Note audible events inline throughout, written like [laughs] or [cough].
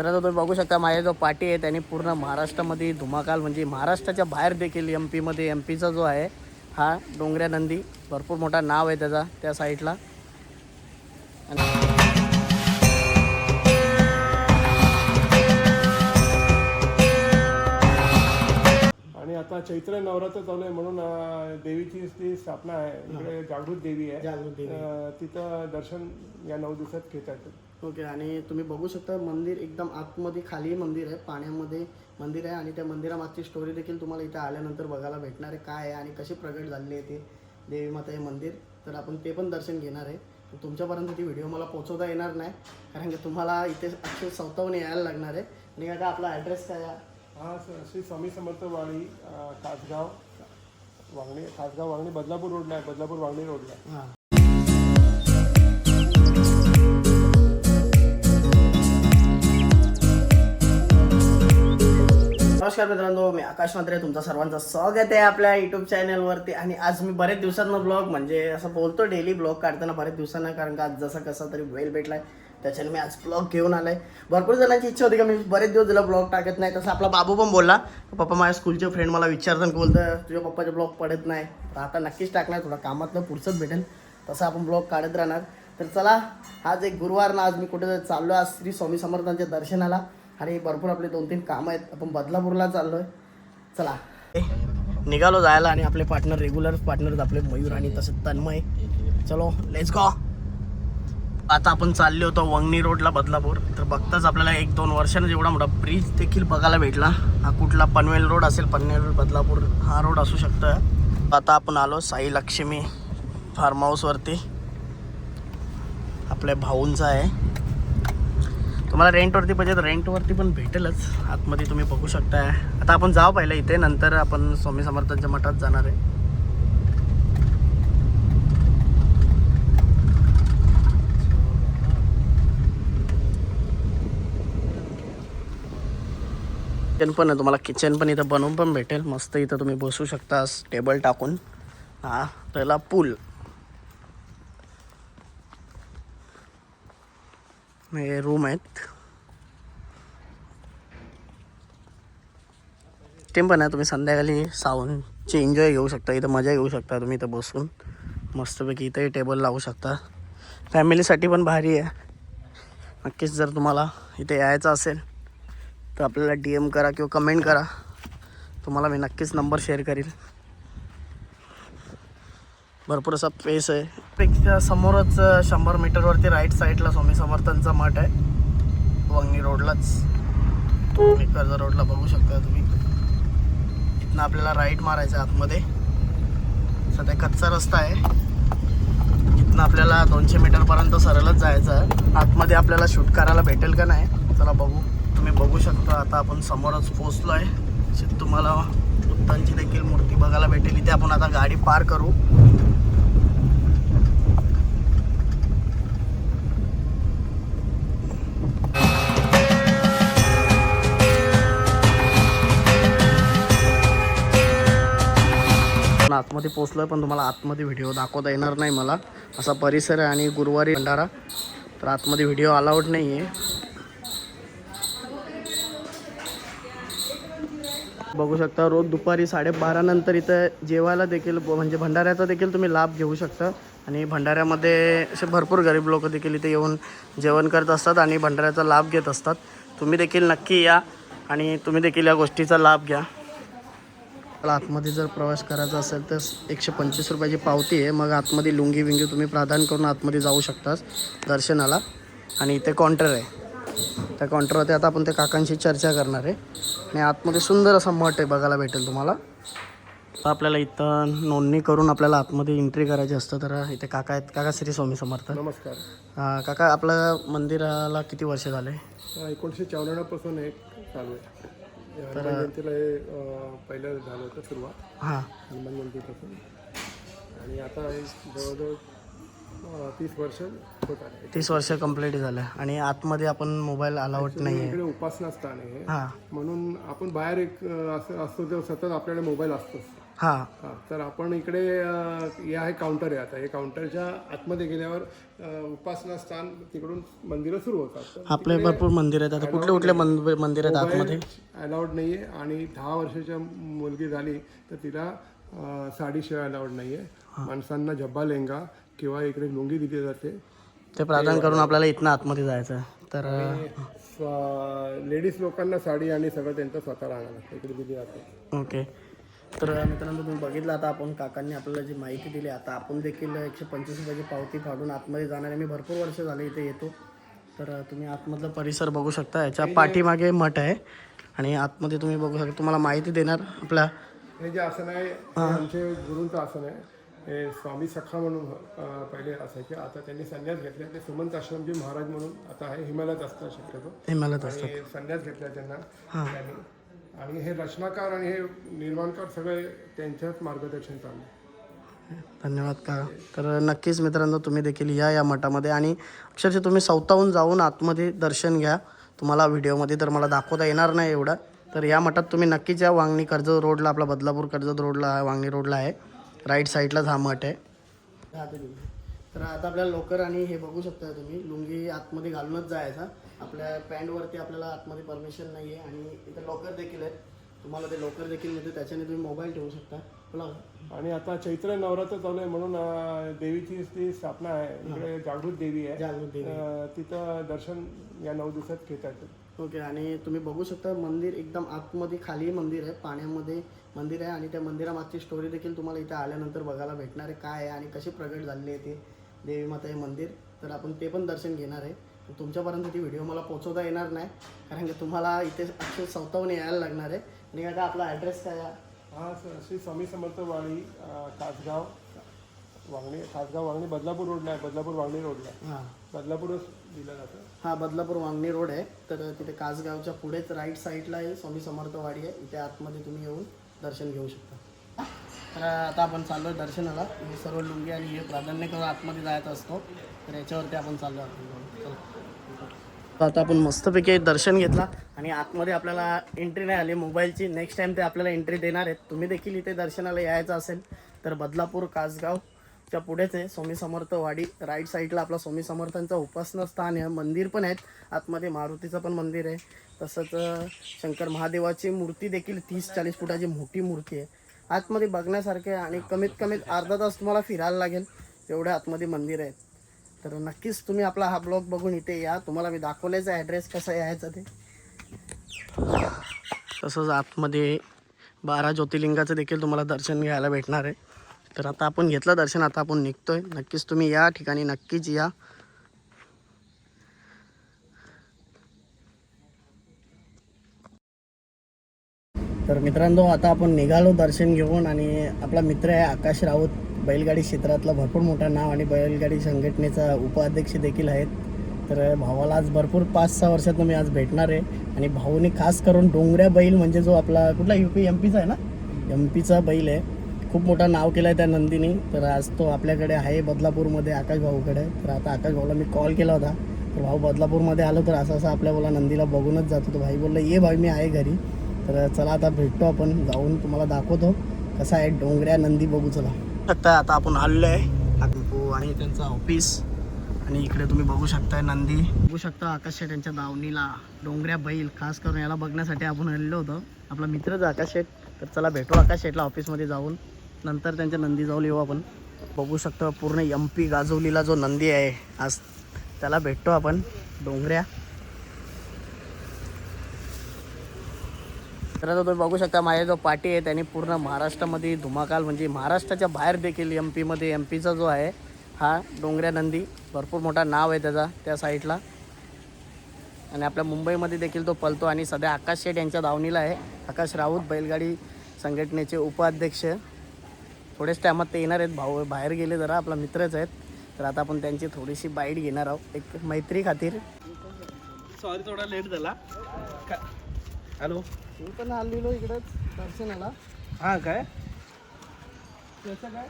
तर आता तुम्ही बघू शकता माझ्या जो पार्टी आहे त्याने पूर्ण महाराष्ट्रामध्ये धुमाकाल म्हणजे महाराष्ट्राच्या बाहेर देखील एम पीमध्ये एम पीचा जो आहे हा डोंगऱ्या नंदी भरपूर मोठा नाव आहे त्याचा त्या साईडला आता चैत्र नवरात्र चालू आहे म्हणून देवीची ती स्थापना आहे. इकडे जागृत देवी आहे. जागृत देवी. अं, तिथं दर्शन या नऊ दिवसात घेता येतं. ओके आणि तुम्ही बघू शकता मंदिर एकदम आतमध्ये खाली मंदिर आहे पाण्यामध्ये मंदिर आहे आणि त्या मंदिरामागची स्टोरी देखील तुम्हाला इथे आल्यानंतर बघायला भेटणार आहे काय आहे आणि कशी प्रगट झालेली आहे ते देवी माता हे मंदिर. तर आपण ते पण दर्शन घेणार आहे. तर तुमच्यापर्यंत ती व्हिडिओ मला पोहोचवता येणार नाही कारण की तुम्हाला इथे अक्षर स्वतःहून यायला लागणार आहे. आणि आता आपला ॲड्रेस काय आहे? हा श्री स्वामी समर्थ वाडी खासगाव वांगणी खासगाव वांगणी बदलापूर रोडला आहे बदलापूर वांगणी रोडला आहे. हां. नमस्कार मित्रांनो मी आकाश मात्रे तुमचं सर्वांचं स्वागत आहे आपल्या युट्यूब चॅनलवरती आणि आज मी बरेच दिवसांना ब्लॉग म्हणजे असं बोलतो डेली ब्लॉग काढताना बरेच दिवसांना कारण का आज जसा कसा तरी वेळ भेटलाय. त्याच्याने मी आज ब्लॉग घेऊन आलाय. भरपूर जणांची इच्छा होती का मी बरेच दिवस दिला ब्लॉग टाकत नाही. तसं आपला बाबू पण बोलला पप्पा माझ्या स्कूलचे फ्रेंड मला विचारतात. बोलतं तुझ्या पप्पाचे ब्लॉग पडत नाही. तर आता नक्कीच टाकणार थोडा कामातलं पुढचंच भेटेल. तसं आपण ब्लॉग काढत राहणार. तर चला आज एक गुरुवार ना आज मी कुठे चाललो आज श्री स्वामी समर्थांच्या दर्शनाला. आणि भरपूर आपले दोन तीन कामं आहेत. आपण बदलापूरला चाललोय. चला. निघालो जायला आणि आपले पार्टनर रेग्युलर पार्टनर आपले मयूर आणि तसं तन्मय. चलो लेट्स गो आता आपण चाललो होतो वंगणी रोडला बदलापूर. तर बघताच आपल्याला एक दोन वर्षानं जेवढा मोठा ब्रिज देखील बघायला भेटला. हा कुठला पनवेल रोड असेल पनवेल बदलापूर हा रोड असू शकतो आता आपण आलो साई लक्ष्मी फार्म हाऊसवरती आपल्या भाऊंचा आहे. तुम्हाला रेंटवरती पाहिजे तर रेंटवरती पण भेटेलच. आतमध्ये तुम्ही बघू शकताय. आता आपण जाऊ पहिलं इथे नंतर आपण स्वामी समर्थांच्या मठात जाणार आहे. किचन पण आहे. तुम्हाला किचन पण इथं बनवून पण भेटेल. मस्त इथं तुम्ही बसू शकता टेबल टाकून. हा पहिला पूल हे रूम आहेत. ते पण आहे. तुम्ही संध्याकाळी साऊंडची एन्जॉय घेऊ शकता. इथं मजा घेऊ शकता तुम्ही इथं बसून. मस्तपैकी इथंही टेबल लावू शकता. फॅमिलीसाठी पण भारी आहे. नक्कीच जर तुम्हाला इथे यायचं असेल तर आपल्याला डी एम करा किंवा कमेंट करा. तुम्हाला मी नक्कीच नंबर शेअर करील भरपूर असा पेस आहे. पेक्षा समोरच शंभर मीटरवरती राईट साईडला स्वामी समर्थांचा मठ आहे. वंगणी रोडलाच तुम्ही कर्ज रोडला बघू शकता तुम्ही. इथनं आपल्याला राईट मारायचं आहे आतमध्ये. सध्या कच्चा रस्ता आहे. इथनं आपल्याला दोनशे मीटरपर्यंत सरळच जायचं आहे. आतमध्ये आपल्याला शूट करायला भेटेल का नाही चला बघू. तुम्ही बघू शकता आता आपण समोरच पोचलो आहे तुम्हाला बुद्धांची देखील मूर्ती बघायला भेटेल. इथे आपण आता गाडी पार करू. आपण आतमध्ये पोचलोय पण तुम्हाला आतमध्ये व्हिडिओ दाखवता येणार नाही मला. असा परिसर आहे आणि गुरुवारी भंडारा. तर आतमध्ये व्हिडिओ अलाउड नाही आहे बघू शकता रोज दुपारी साडेबारा नंतर इथं जेवायला देखील ब- म्हणजे भंडाऱ्याचा देखील तुम्ही लाभ घेऊ शकता. आणि भंडाऱ्यामध्ये असे भरपूर गरीब लोक देखील इथे येऊन जेवण करत असतात आणि भंडाऱ्याचा लाभ घेत असतात. तुम्ही देखील नक्की या आणि तुम्ही देखील या गोष्टीचा लाभ घ्या. मला आतमध्ये जर प्रवास करायचा असेल तर एकशे पंचवीस रुपयाची पावती आहे. मग आतमध्ये लुंगी विंगी तुम्ही प्राधान करून आतमध्ये जाऊ शकता दर्शनाला. आणि इथे काउंटर आहे. त्या काउंटरवरती आता आपण त्या काकांशी चर्चा करणार आहे. आणि आतमध्ये सुंदर असा मठ आहे बघायला भेटेल तुम्हाला. तर आपल्याला इथं नोंदणी करून आपल्याला आतमध्ये एंट्री करायची असतं तर इथे काका आहेत. काका श्री स्वामी समर्थ. नमस्कार. काका आपल्या मंदिराला किती वर्ष झाले? एकोणीसशे चौऱ्याण्णवपासून एक चालू आहे. हनुमान जयंतीला हे पहिलं झालं होतं सुरुवात. हां. हनुमान जयंतीपासून. आणि आता हे जवळजवळ तीस वर्ष होत तीस वर्ष कंप्लीट झालं. आणि आतमध्ये आपण मोबाईल अलाउड नाही इकडे उपासना स्थान आहे. हां. म्हणून आपण बाहेर एक असं असतो तेव्हा सतत आपल्याकडे मोबाईल असतोच. हा. तर आपण इकडे हे आहे काउंटर आहे आता. हे काउंटरच्या आतमध्ये गेल्यावर उपासना स्थान तिकडून मंदिरं सुरू होतात. आपले भरपूर मंदिर आहेत. आता कुठले कुठले मंद- मंदिर आहेत आतमध्ये? अलाउड नाही आहे आणि दहा वर्षाच्या मुलगी झाली तर तिला अ, साडीशिवाय अलाउड नाही आहे माणसांना जब्बा लेंगा किंवा इकडे लुंगी दिली जाते. ते प्रार्थना करून आपल्याला इथनं आतमध्ये जायचं आहे. तर लेडीज लोकांना साडी आणि सगळं त्यांचं स्वतः राहणार लागतं इकडे दिली जाते. ओके. तर मित्रांनो तुम्ही बघितलं आता आपण काकांनी आपल्याला जी माहिती दिली आता आपण देखील एकशे पंचवीस रुपयाची पावती फाडून आतमध्ये जाणार आहे. मी भरपूर वर्ष झाले इथे येतो. तर तुम्ही आतमधला परिसर बघू शकता. याच्या पाठीमागे मठ आहे. आणि आतमध्ये तुम्ही बघू शकता तुम्हाला माहिती देणार आपल्या हे जे आसन आहे हे. आमचे गुरूंचं आसन आहे. हे स्वामी सखा म्हणून पहिले असायचे. आता त्यांनी संन्यास घेतले. ते सुमंत आश्रमजी महाराज म्हणून आता आहे हिमालयात असतात शक्यतो. हिमालयात आणि संन्यास घेतला त्यांना. त्यांनी. आणि हे रचनाकार आणि हे निर्माणकार सगळे त्यांच्याच मार्गदर्शन चाललं. धन्यवाद का? तर नक्कीच मित्रांनो तुम्ही देखील या या मठामध्ये. आणि अक्षरशः तुम्ही स्वतःहून जाऊन आतमध्ये दर्शन घ्या. तुम्हाला व्हिडिओमध्ये तर मला दाखवता येणार नाही एवढं. तर या मठात तुम्ही नक्कीच या. वांगणी कर्जत रोडला आपला बदलापूर कर्जत रोडला वांगणी रोडला आहे. राईट साईडलाच हा मठ आहे. तर आता आपल्याला लोकर आणि हे बघू शकता तुम्ही लुंगी आतमध्ये घालूनच जायचा. आपल्या पॅन्टवरती आपल्याला आतमध्ये परमिशन नाही आहे आणि इथे लॉकर देखील आहे तुम्हाला ते लॉकर देखील मिळते त्याच्याने तुम्ही मोबाईल ठेवू शकता. बोला. आणि आता चैत्र नवरात्र चालू आहे म्हणून देवीची ती स्थापना आहे. इकडे जागृत देवी आहे. तिथं दर्शन या नऊ दिवसात घेता येतं ओके आणि तुम्ही बघू शकता मंदिर एकदम आतमध्ये खाली मंदिर आहे पाण्यामध्ये मंदिर आहे आणि त्या मंदिरामागची स्टोरी देखील तुम्हाला इथे आल्यानंतर बघायला भेटणार आहे काय आहे आणि कशी प्रगट झालेली आहे ते देवी माता हे मंदिर. तर आपण ते पण दर्शन घेणार आहे. तुमच्यापर्यंत ती व्हिडिओ मला पोहोचवता येणार नाही कारण की तुम्हाला इथे अक्षर स्वतःहून यायला लागणार आहे. आणि आता आपला ॲड्रेस काय आहे? हा श्री स्वामी समर्थ वाडी अ, कासगाव वांगणी कासगाव वांगणी बदलापूर रोडला आहे बदलापूर वांगणी रोडला आहे. हां. बदलापूरच दिलं जातं. हा बदलापूर वांगणी रोड आहे. तर तिथे कासगावच्या पुढेच राईट साईडला आहे स्वामी समर्थवाडी आहे. इथे आतमध्ये तुम्ही येऊन दर्शन घेऊ शकता. तर आता आपण चाललो आहे दर्शनाला. हे सर्व लुंगी आणि हे प्राधान्य करून आतमध्ये जायचं असतो. तर याच्यावरती आपण चाललो आहोत चला. तर आता आपण मस्तपैकी दर्शन घेतला आणि आतमध्ये आपल्याला एंट्री नाही आली. मोबाईलची नेक्स्ट टाइम ते आपल्याला एंट्री देणार आहेत. तुम्ही देखील इथे दर्शनाला यायचं असेल तर बदलापूर कासगाव च्या पुढेच आहे. स्वामी समर्थ वाडी राईट साईडला आपला स्वामी समर्थांचं उपासना स्थान आहे. मंदिर पण आहेत. आतमध्ये मारुतीचं पण मंदिर आहे. तसंच शंकर महादेवाची मूर्ती देखील तीस चाळीस फुटाची मोठी मूर्ती आहे. आतमध्ये बघण्यासारखे आणि कमीत कमीत अर्धा तास तुम्हाला फिरायला लागेल. एवढ्या आतमध्ये मंदिर आहेत. तर नक्कीच तुम्ही आपला हा ब्लॉग बघून इथे या. तुम्हाला मी दाखवल्याचा ॲड्रेस कसा यायचं ते. तसंच आतमध्ये बारा ज्योतिर्लिंगाचं देखील तुम्हाला दर्शन घ्यायला भेटणार आहे. तर आता आपण घेतलं दर्शन आता आपण निघतोय. नक्कीच तुम्ही या ठिकाणी नक्कीच या. तर मित्रांनो आता आपण निघालो दर्शन घेऊन आणि आपला मित्र आहे आकाश राऊत. बैलगाडी क्षेत्रातलं भरपूर मोठं नाव आणि बैलगाडी संघटनेचा उपाध्यक्ष देखील आहेत. तर भावाला आज भरपूर पाच सहा वर्षातून मी आज भेटणार आहे. आणि भाऊने खास करून डोंगऱ्या बैल म्हणजे जो आपला कुठला यू पी एम पीचा आहे ना? एम पीचा बैल आहे. खूप मोठं नाव केलं आहे त्या नंदीने. तर आज तो आपल्याकडे आहे बदलापूरमध्ये आकाश भाऊकडे. तर आता आकाश भाऊला मी कॉल केला होता. तर भाऊ बदलापूरमध्ये आलो तर असं असं आपल्या बोला नंदीला बघूनच जातो तर भाई बोलला ये भाई मी आहे घरी. तर चला आता भेटतो आपण. जाऊन तुम्हाला दाखवतो. कसं आहे? डोंगऱ्या नंदी बघू चला. शकता आता आपण आलेलो आहे. टेम्पो आणि त्यांचं ऑफिस आणि इकडे तुम्ही बघू शकताय नंदी. बघू शकता आकाश शेठ यांच्या दावणीला. डोंगऱ्या बैल खास करून याला बघण्यासाठी आपण आलेलो होतो. आपला मित्रच आकाश शेठ तर चला भेटू आकाश शेठला ऑफिसमध्ये जाऊन. नंतर त्यांच्या नंदी जाऊन येऊ आपण. बघू शकतो पूर्ण एम पी गाजवलीला जो नंदी आहे. आज त्याला भेटतो आपण. डोंगऱ्या. तर आता तुम्ही बघू शकता माझ्या जो पाटी आहे त्यांनी पूर्ण महाराष्ट्रामध्ये धुमाकाल म्हणजे महाराष्ट्राच्या बाहेर देखील एम पीमध्ये एम पीचा जो आहे हा डोंगऱ्या नंदी भरपूर मोठा नाव आहे त्याचा त्या साईडला. आणि आपल्या मुंबईमध्ये देखील तो पलतो आणि सध्या आकाश शेठ यांच्या दावणीला आहे. आकाश राऊत बैलगाडी संघटनेचे उपाध्यक्ष. थोडेच टायमात ते येणार आहेत भाऊ बाहेर गेले जरा आपला मित्रच आहेत. तर आता आपण त्यांची थोडीशी बाईट घेणार आहोत एक मैत्री खातीर. सॉरी थोडा लेट झाला. हॅलो. मी पण आलेलो इकडंच दर्शनाला. हा काय? कसं काय?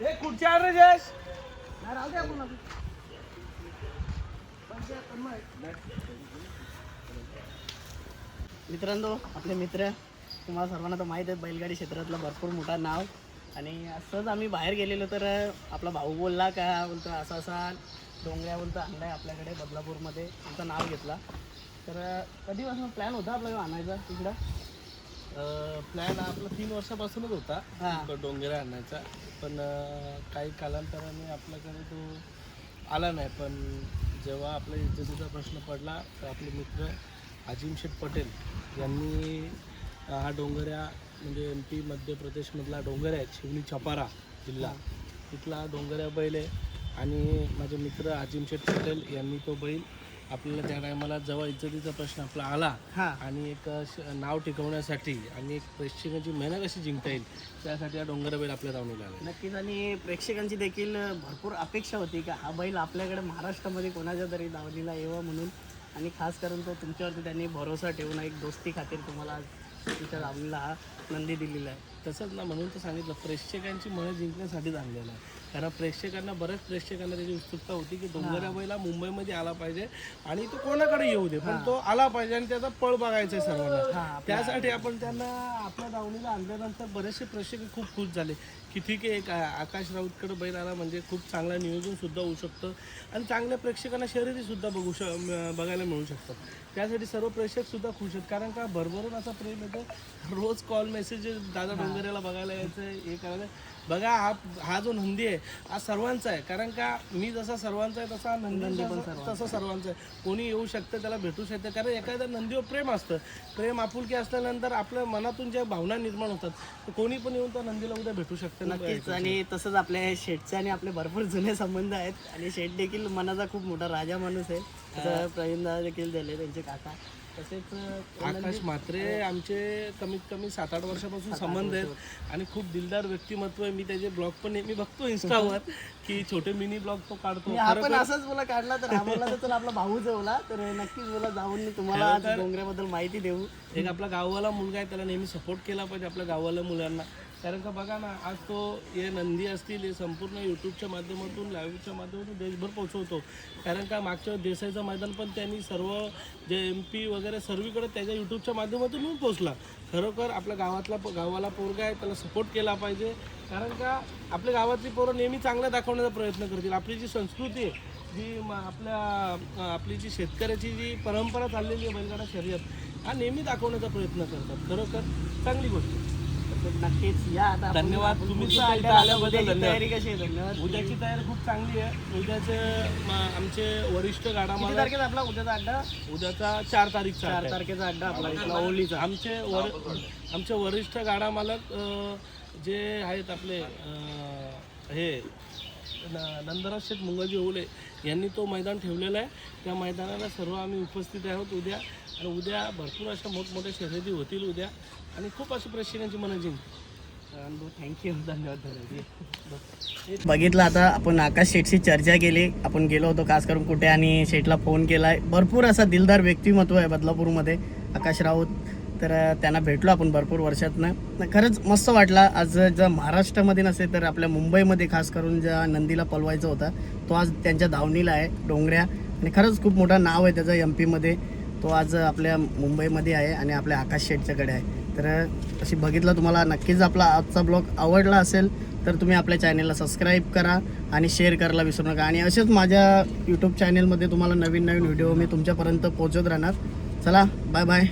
ए कुठच्या रे जयश? नाही, राहू दे आपण अजून. मित्रांनो आपले मित्र तुम्हाला सर्वांना तर माहीत आहे बैलगाडी क्षेत्रातलं भरपूर मोठा नाव. आणि असंच आम्ही बाहेर गेलेलो तर आपला भाऊ बोलला का बोलतो असा असा डोंगऱ्या बोलतो आणला आहे आपल्याकडे बदलापूरमध्ये. आमचं नाव घेतला. तर कधीपासून प्लॅन होता आपल्याला आणायचा तिकडं? प्लॅन आपला तीन वर्षापासूनच होता. डोंगरा आणायचा. पण काही कालांतराने आपल्याकडे तो आला नाही. पण जेव्हा आपल्या इज्जतीचा प्रश्न पडला तर आपले मित्र अजिम शेठ पटेल यांनी हा डोंगऱ्या म्हणजे एम पी मध्य प्रदेशमधला डोंगर आहे शिवनी छपारा जिल्हा. तिथला डोंगऱ्या बैल आहे. आणि माझे मित्र अजिम शेठ पटेल यांनी तो बैल आपल्याला त्या टायमाला जेव्हा इज्जतीचा प्रश्न आपला आला. हां. आणि एक श- नाव टिकवण्यासाठी आणि एक प्रेक्षकांची मेहनत कशी जिंकता येईल त्यासाठी हा डोंगर बैल आपल्या धावणीला आला नक्कीच. आणि प्रेक्षकांची देखील भरपूर अपेक्षा होती का हा बैल आपल्याकडे महाराष्ट्रामध्ये कोणाच्या तरी दावणीला यावं म्हणून. आणि खास करून तो तुमच्यावरती त्यांनी भरोसा ठेवून एक दोस्ती खातीर तुम्हाला आज तुमच्या दावणीला हा नंदी दिलेला आहे. तसंच ना म्हणून तर सांगितलं प्रेक्षकांची मन जिंकण्यासाठी आणलेलं आहे. कारण प्रेक्षकांना बऱ्याच प्रेक्षकांना त्याची उत्सुकता होती की डोंगऱ्या बैला मुंबईमध्ये आला पाहिजे आणि तो कोणाकडे येऊ दे पण तो आला पाहिजे आणि त्याचा पळ बघायचा आहे सर्वांना. हां त्यासाठी आपण त्यांना आपल्या दावणीला आणल्यानंतर बरेचसे प्रेक्षक खूप खुश झाले. की ठीक आहे एक आकाश राऊतकडे बैल आला म्हणजे खूप चांगलं नियोजन सुद्धा होऊ शकतं आणि चांगल्या प्रेक्षकांना शर्यती सुद्धा बघू श बघायला मिळू शकतात. त्यासाठी सर्व प्रेक्षक सुद्धा खुश आहेत. कारण का भरभरून असा प्रेम येतं रोज कॉल मेसेज दादा डोंगऱ्याला बघायला यायचं हे करायला बघा हा हा जो नंदी आहे हा सर्वांचा आहे. कारण का मी जसा सर्वांचा आहे तसा नंदी पण तसं सर्वांचा आहे. कोणी येऊ शकतं त्याला भेटू शकतं. कारण एखाद्या नंदीवर प्रेम असतं. प्रेम आपुलकी असल्यानंतर आपल्या मनातून ज्या भावना निर्माण होतात तर कोणी पण येऊन त्या नंदीला उद्या भेटू शकतं. नक्कीच. आणि तसंच आपल्या शेठचे आणि आपले भरपूर जुने संबंध आहेत. आणि शेठ देखील मनाचा खूप मोठा राजा माणूस आहे. तसं प्रवीण दादा देखील झाले त्यांचे काका. तसेच आकाश म्हात्रे आमचे कमीत कमी सात आठ वर्षापासून संबंध आहेत आणि खूप दिलदार व्यक्तिमत्व आहे. मी त्याचे ब्लॉग पण नेहमी बघतो इंस्टावर. [laughs] की छोटे मिनी ब्लॉग तो काढतो. आपण असंच बोला काढला तर आम्हाला तर चला आपला भाऊच जेवला. तर नक्कीच बोला जाऊन मी तुम्हाला आज डोंगऱ्याबद्दल माहिती देऊ. एक आपला गाववाला मुलगा आहे त्याला नेहमी सपोर्ट केला पाहिजे आपल्या गाववाल्या मुलांना. कारण का बघा ना आज तो हे नंदी असतील हे संपूर्ण यूट्यूबच्या माध्यमातून लाईव्हच्या माध्यमातून देशभर पोहोचवतो. कारण का मागच्या वेळेस देसाईचं मैदान पण त्यांनी सर्व जे एम पी वगैरे सर्वीकडे त्याच्या यूट्यूबच्या माध्यमातून पोहोचला. खरोखर आपल्या गावातला गावाला पोरगा आहे त्याला सपोर्ट केला पाहिजे. कारण का आपल्या गावातली पोरं नेहमी चांगलं दाखवण्याचा प्रयत्न करतील. आपली जी संस्कृती आहे जी आपल्या आपली जी शेतकऱ्याची जी परंपरा चाललेली आहे बैलगाडा शर्यत हा नेहमी दाखवण्याचा प्रयत्न करतात. खरोखर चांगली गोष्ट नक्कीच. या आता आपण- धन्यवाद. आपण तुम्ही सुद्धा आल्याबद्दल उद्याची धन्यवाद. तयारी कशी आहे? धन्यवाद. उद्याची तयारी खूप चांगली आहे. उद्याचे म- आमचे वरिष्ठ गाडा किती मला तारखेचा आपला उद्याचा अड्डा? उद्याचा चार तारीखचा चार तारखेचा अड्डा आपला इथला ओलीचा आमचे वर आमचे वरिष्ठ गाडा मालक अं, जे आहेत आपले हे न- नंदराज शेठ मुंगाजी ओले यांनी तो मैदान ठेवलेला आहे. त्या मैदानाला सर्व आम्ही उपस्थित आहोत उद्या. आणि उद्या भरपूर अशा मोठमोठ्या शर्यती होतील उद्या. आणि खूप अशी प्रेक्षकांची मनं जिंकतील थँक्यू धन्यवाद बघितलं आता आपण आकाश शेठशी चर्चा केली. आपण गेलो होतो खास करून कुठे आणि शेठला फोन केलाय. भरपूर असा दिलदार व्यक्तिमत्व आहे बदलापूरमध्ये. आकाश राऊत तर त्यांना भेटलो आपण भरपूर वर्षातनं. खरंच मस्त वाटला. आज जर महाराष्ट्रामध्ये नसेल तर आपल्या मुंबईमध्ये खास करून ज्या नंदीला पलवायचा होता तो आज त्यांच्या धावणीला आहे डोंगऱ्या. आणि खरंच खूप मोठं नाव आहे त्याचं एम पीमध्ये तो आज आपल्या मुंबईमध्ये आहे आणि आपल्या आकाश शेटच्याकडे आहे. तर अशी बघितलं तुम्हाला नक्कीच आपला आजचा ब्लॉग आवडला असेल तर तुम्ही आपल्या चॅनेलला सबस्क्राईब करा आणि शेअर करायला विसरू नका. आणि असेच माझ्या यूट्यूब चॅनेलमध्ये तुम्हाला नवीन नवीन व्हिडिओ मी तुमच्यापर्यंत पोहोचत राहणार. चला बाय बाय